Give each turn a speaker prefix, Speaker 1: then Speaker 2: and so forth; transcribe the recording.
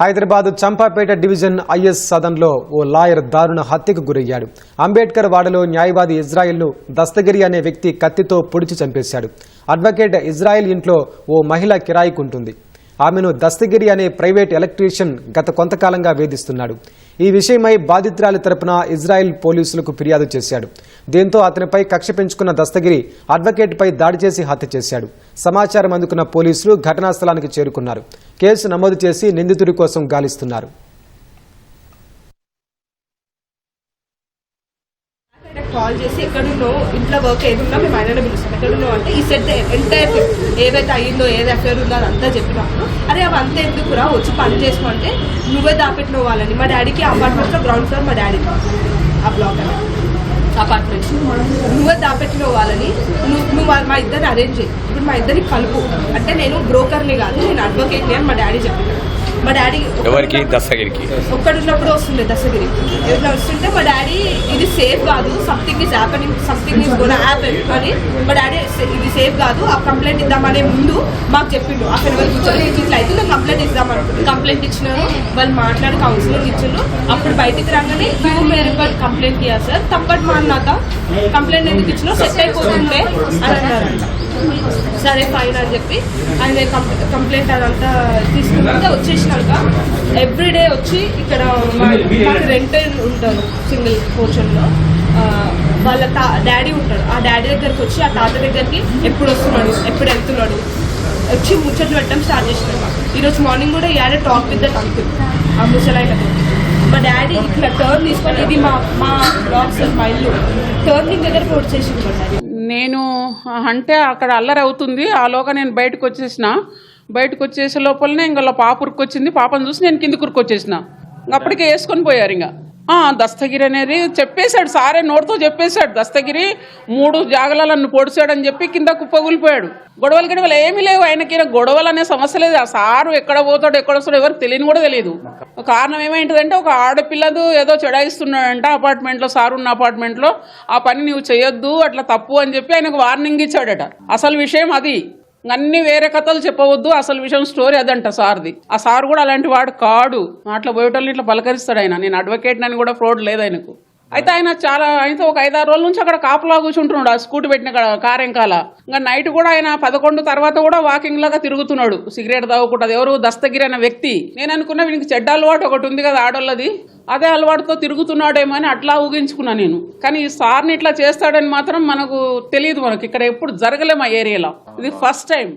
Speaker 1: Hyderabad Champapet division IS సదన్లో ఓ lawyer దారుణ హత్యకు గురయ్యాడు. అంబేద్కర్ వాడలో న్యాయవాది ఇజ్రాయెల్ను దస్తగిరి అనే వ్యక్తి కత్తితో పొడిచి చంపేశాడు. అడ్వకేట్ ఇజ్రాయెల్ ఇంట్లో ఓ మహిళ కిరాయికుంటుంది. ఆమెను దస్తగిరి అనే ప్రైవేట్ ఎలక్ట్రీషియన్ గత కొంతకాలంగా వేధిస్తున్నాడు. ఈ విషయమై బాధితురాలి తరపున ఇజ్రాయెల్ పోలీసులకు ఫిర్యాదు చేశాడు. దీంతో అతనిపై కక్ష పెంచుకున్న దస్తగిరి అడ్వకేట్పై దాడి చేసి హత్య చేశాడు. సమాచారం అందుకున్న పోలీసులు ఘటనా స్థలానికి చేరుకున్నారు. కేసు నమోదు చేసి నిందితుడి కోసం గాలిస్తున్నారు
Speaker 2: ఆయనకు కాల్ చేసి ఎక్కడున్నావు ఇంట్లో వర్క్ ఏదున్నా మేము ఆయననే పిలుస్తాం. ఎక్కడున్నావు అంటే ఈ సెట్ ఎంటైర్ ఏదైతే అయ్యిందో ఏది అఫేర్ ఉందో అదంతా చెప్పినప్పుడు అరే అవి అంతా ఎందుకురా వచ్చి పని చేసుకోమంటే నువ్వే దాపెట్టిన వాళ్ళని. మా డాడీకి అపార్ట్మెంట్లో గ్రౌండ్ ఫ్లోర్ మా డాడీ ఆ బ్లాక్ అని అపార్ట్మెంట్ నువ్వే దాపెట్టిన వాళ్ళని. నువ్వు నువ్వు మా ఇద్దరిని అరేంజ్ చేయి. ఇప్పుడు మా ఇద్దరిని కలుపు. అంటే నేను బ్రోకర్ని కాదు నేను అడ్వకేట్ని అని మా డాడీ చెప్పాను మా డాడీ
Speaker 3: ఎవరికి? దస్తగిరికి
Speaker 2: ఒక్కడున్నప్పుడు వస్తుండే దశగిరి ఇట్లా వస్తుంటే మా డాడీ ఇది సేఫ్ కాదు something is happening something is gonna happen అని మా డాడీ "సే- ఇది సేఫ్ కాదు ఆ కంప్లైంట్ ఇద్దామనే ముందు మాకు చెప్పిండు. అక్కడ కూర్చొని "ఇది ఇట్లా అయితే నేను కంప్లైంట్ ఇద్దామనుకుంటు కంప్లైంట్ ఇచ్చినారు వాళ్ళు మాట్లాడి కౌన్సిలింగ్ ఇచ్చిండ్రు అప్పుడు బయటికి రాగానే క్యూ మేరే పర్ కంప్లైంట్ కియా సార్ తప్పటి మా అన్నాక కంప్లైంట్ ఎందుకు ఇచ్చినా సెట్ అయిపోతుండే అని అన్నారంట. సరే ఫైన్ అని చెప్పి ఆయన కంప్- కంప్లైంట్ అదంతా తీసుకున్నాక వచ్చేసినాక ఎవ్రీడే వచ్చి ఇక్కడ మాకు రెంట్ ఉంటారు సింగిల్ పోర్షన్లో. వాళ్ళ తా డాడీ ఉంటాడు. ఆ డాడీ దగ్గరికి వచ్చి ఆ తాత దగ్గరికి ఎప్పుడు వస్తున్నాడు ఎప్పుడు వెళ్తున్నాడు వచ్చి ముచ్చట్లు పెట్టడం స్టార్ట్ చేసినాడు మాకు. ఈరోజు మార్నింగ్ కూడా యాడే టాక్ విత్ దట్ అంకుల్ ఆ ముసలాయనతో మా డాడీ ఇట్లా టర్న్ తీసుకొని ఇది మా మా బ్లాక్ సార్ మా ఇల్లు టర్నింగ్ దగ్గరకు వచ్చేసింది
Speaker 4: నేను అంటే అక్కడ అల్లరి అవుతుంది. ఆలోగా నేను బయటకు వచ్చేసిన. బయటకు వచ్చేసే లోపలనే ఇంకా పాప ఉరుకొచ్చింది పాపను చూసి నేను కింద ఉరుకొచ్చేసిన అప్పటికే వేసుకొని పోయారు ఇంకా. ఆ, దస్తగిరి అనేది చెప్పేశాడు. సారే నోటితో చెప్పేశాడు. దస్తగిరి మూడు జాగలలో పొడిచాడని చెప్పి కింద కుప్పగులిపోయాడు గొడవలు గొడవలు ఏమీ లేవు ఆయనకి. గొడవలు అనే సమస్య లేదు. ఆ సారు ఎక్కడ పోతాడు ఎక్కడ వస్తాడు ఎవరికి తెలియని కూడా తెలియదు. కారణం ఏమైంటుందంటే ఒక ఆడపిల్లదు ఏదో చెడాయిస్తున్నాడంట అపార్ట్మెంట్లో సారు ఉన్న అపార్ట్మెంట్లో. ఆ పని నువ్వు చేయొద్దు అట్లా తప్పు అని చెప్పి ఆయనకు వార్నింగ్ ఇచ్చాడట. అసలు విషయం అది. అన్ని వేరే కథలు చెప్పవద్దు అసలు విషయం స్టోరీ అదంట సార్ది. ఆ సార్ కూడా అలాంటి వాడు కాడు. అట్లా పోయేటోళ్ళని ఇట్లా పలకరిస్తాడు ఆయన. నేను అడ్వకేట్ అని కూడా ఫ్రాడ్ లేదు ఆయనకు. అయితే ఆయన చాలా అయితే ఒక ఐదారు రోజుల నుంచి అక్కడ కాపులా కూర్చుంటున్నాడు ఆ స్కూటీ పెట్టిన కార్ వెనకాల ఇంకా నైట్ కూడా ఆయన పదకొండు తర్వాత కూడా వాకింగ్ లాగా తిరుగుతున్నాడు. సిగరెట్ తాగుకుంటుంది ఎవరు? దస్తగిరి అనే వ్యక్తి. నేను అనుకున్నా వీనికి చెడ్డ అలవాటు ఒకటి ఉంది కదా ఆడోళ్ళది. అదే అలవాటుతో తిరుగుతున్నాడేమో అని అట్లా ఊహించుకున్నా నేను. కానీ ఈ సార్ని ఇట్లా చేస్తాడని మాత్రం మనకు తెలియదు మనకి. ఇక్కడ ఎప్పుడు జరగలే మా ఏరియాలో. ఇది ఫస్ట్ టైం